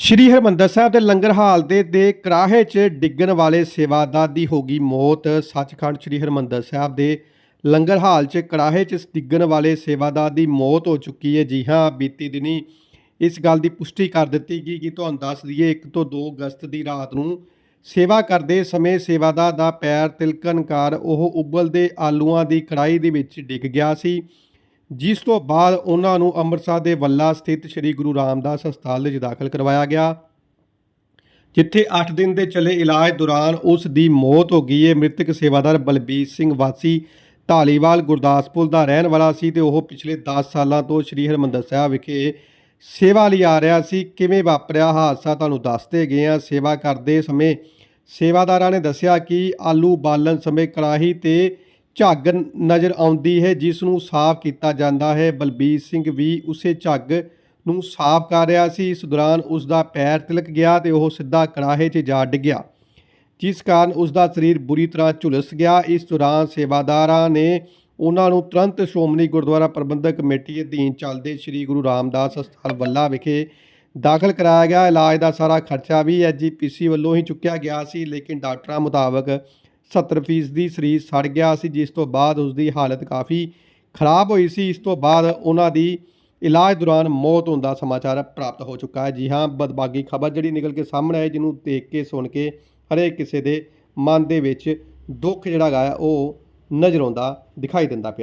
ਸ਼੍ਰੀ ਹਰਮੰਦਰ ਸਾਹਿਬ ਦੇ ਲੰਗਰ ਹਾਲ ਦੇ ਦੇ ਕਰਾਹੇ 'ਚ ਡਿੱਗਣ ਵਾਲੇ ਸੇਵਾਦਾਰ ਦੀ ਹੋ ਗਈ ਮੌਤ। ਸੱਚਖੰਡ ਸ਼੍ਰੀ ਹਰਮੰਦਰ ਸਾਹਿਬ ਦੇ ਲੰਗਰ ਹਾਲ 'ਚ ਕਰਾਹੇ 'ਚ ਡਿੱਗਣ ਵਾਲੇ ਸੇਵਾਦਾਰ ਦੀ ਮੌਤ ਹੋ ਚੁੱਕੀ ਹੈ। ਜੀ ਹਾਂ, ਬੀਤੀ ਦਿਨੀ ਇਸ ਗੱਲ ਦੀ ਪੁਸ਼ਟੀ ਕਰ ਦਿੱਤੀ ਗਈ ਕਿ ਤੁਹਾਨੂੰ ਦੱਸ ਦਈਏ 1 ਤੋਂ 2 ਅਗਸਤ ਦੀ ਰਾਤ ਨੂੰ ਸੇਵਾ ਕਰਦੇ ਸਮੇਂ ਸੇਵਾਦਾਰ ਦਾ ਪੈਰ ਤਿਲਕਣ ਕਾਰ ਉਹ ਉਬਲਦੇ ਆਲੂਆਂ ਦੀ ਕੜਾਈ ਦੇ ਵਿੱਚ ਡਿੱਗ ਗਿਆ ਸੀ। ਜਿਸ ਤੋਂ ਬਾਅਦ ਉਹਨਾਂ ਨੂੰ ਅੰਮ੍ਰਿਤਸਰ ਦੇ ਵੱਲਾ ਸਥਿਤ ਸ੍ਰੀ ਗੁਰੂ ਰਾਮਦਾਸ ਹਸਪਤਾਲ ਵਿੱਚ ਦਾਖਲ ਕਰਵਾਇਆ ਗਿਆ, ਜਿੱਥੇ 8 ਦਿਨ ਦੇ ਚੱਲੇ ਇਲਾਜ ਦੌਰਾਨ ਉਸ ਦੀ ਮੌਤ ਹੋ ਗਈ। ਹੈ ਮ੍ਰਿਤਕ ਸੇਵਾਦਾਰ ਬਲਬੀਰ ਸਿੰਘ ਵਾਸੀ ਢਾਲੀਵਾਲ ਗੁਰਦਾਸਪੁਰ ਦਾ ਰਹਿਣ ਵਾਲਾ ਸੀ ਤੇ ਉਹ ਪਿਛਲੇ 10 ਸਾਲਾਂ ਤੋਂ ਸ੍ਰੀ ਹਰਿਮੰਦਰ ਸਾਹਿਬ ਵਿਖੇ ਸੇਵਾ ਲਈ ਆ ਰਿਹਾ ਸੀ। ਕਿਵੇਂ ਵਾਪਰਿਆ ਹਾਦਸਾ ਤੁਹਾਨੂੰ ਦੱਸਦੇ ਗਏ ਆ ਸੇਵਾ ਕਰਦੇ ਸਮੇਂ ਸੇਵਾਦਾਰਾਂ ਨੇ ਦੱਸਿਆ ਕਿ ਆਲੂ ਬਾਲਣ ਸਮੇਂ ਕੜਾਹੀ ਤੇ ਝੱਗ ਨਜ਼ਰ ਆਉਂਦੀ ਹੈ ਜਿਸ ਨੂੰ ਸਾਫ਼ ਕੀਤਾ ਜਾਂਦਾ ਹੈ। ਬਲਬੀਰ ਸਿੰਘ ਵੀ ਉਸੇ ਝੱਗ ਨੂੰ ਸਾਫ਼ ਕਰ ਰਿਹਾ ਸੀ। ਇਸ ਦੌਰਾਨ ਉਸ ਦਾ ਪੈਰ ਤਿਲਕ ਗਿਆ ਤੇ ਉਹ ਸਿੱਧਾ ਕੜਾਹੇ 'ਚ ਜਾ ਡਿੱਗਿਆ, ਜਿਸ ਕਾਰਨ ਉਸ ਦਾ ਸਰੀਰ ਬੁਰੀ ਤਰ੍ਹਾਂ ਝੁਲਸ ਗਿਆ। ਇਸ ਦੌਰਾਨ ਸੇਵਾਦਾਰਾਂ ਨੇ ਉਹਨਾਂ ਨੂੰ ਤੁਰੰਤ ਸ਼੍ਰੋਮਣੀ ਗੁਰਦੁਆਰਾ ਪ੍ਰਬੰਧਕ ਕਮੇਟੀ ਅਧੀਨ ਚੱਲਦੇ ਸ੍ਰੀ ਗੁਰੂ ਰਾਮਦਾਸ ਹਸਪਤਾਲ ਵੱਲਾ ਵਿਖੇ ਦਾਖਲ ਕਰਾਇਆ ਗਿਆ। ਇਲਾਜ ਦਾ ਸਾਰਾ ਖਰਚਾ ਵੀ ਐਜੀਪੀਸੀ ਵੱਲੋਂ ਹੀ ਚੁੱਕਿਆ ਗਿਆ ਸੀ, ਲੇਕਿਨ ਡਾਕਟਰਾਂ ਮੁਤਾਬਕ 70% ਸਰੀਰ ਸੜ ਗਿਆ ਸੀ, ਜਿਸ ਤੋਂ ਬਾਅਦ ਉਸ ਦੀ ਹਾਲਤ ਕਾਫੀ ਖਰਾਬ ਹੋਈ ਸੀ। ਇਸ ਤੋਂ ਬਾਅਦ ਉਹਨਾਂ ਦੀ ਇਲਾਜ ਦੌਰਾਨ ਮੌਤ ਹੋਣ ਦਾ ਸਮਾਚਾਰ ਪ੍ਰਾਪਤ ਹੋ ਚੁੱਕਾ ਹੈ। ਜੀ ਹਾਂ ਬਦਬਾਗੀ ਖਬਰ ਜਿਹੜੀ ਨਿਕਲ ਕੇ ਸਾਹਮਣੇ ਆਈ, ਜਿਹਨੂੰ ਦੇਖ ਕੇ, ਸੁਣ ਕੇ ਹਰੇਕ ਕਿਸੇ ਦੇ ਮਨ ਦੇ ਵਿੱਚ ਦੁੱਖ ਜਿਹੜਾ ਗਾ ਉਹ ਨਜ਼ਰ ਆਉਂਦਾ, ਦਿਖਾਈ ਦਿੰਦਾ ਪਿਆ।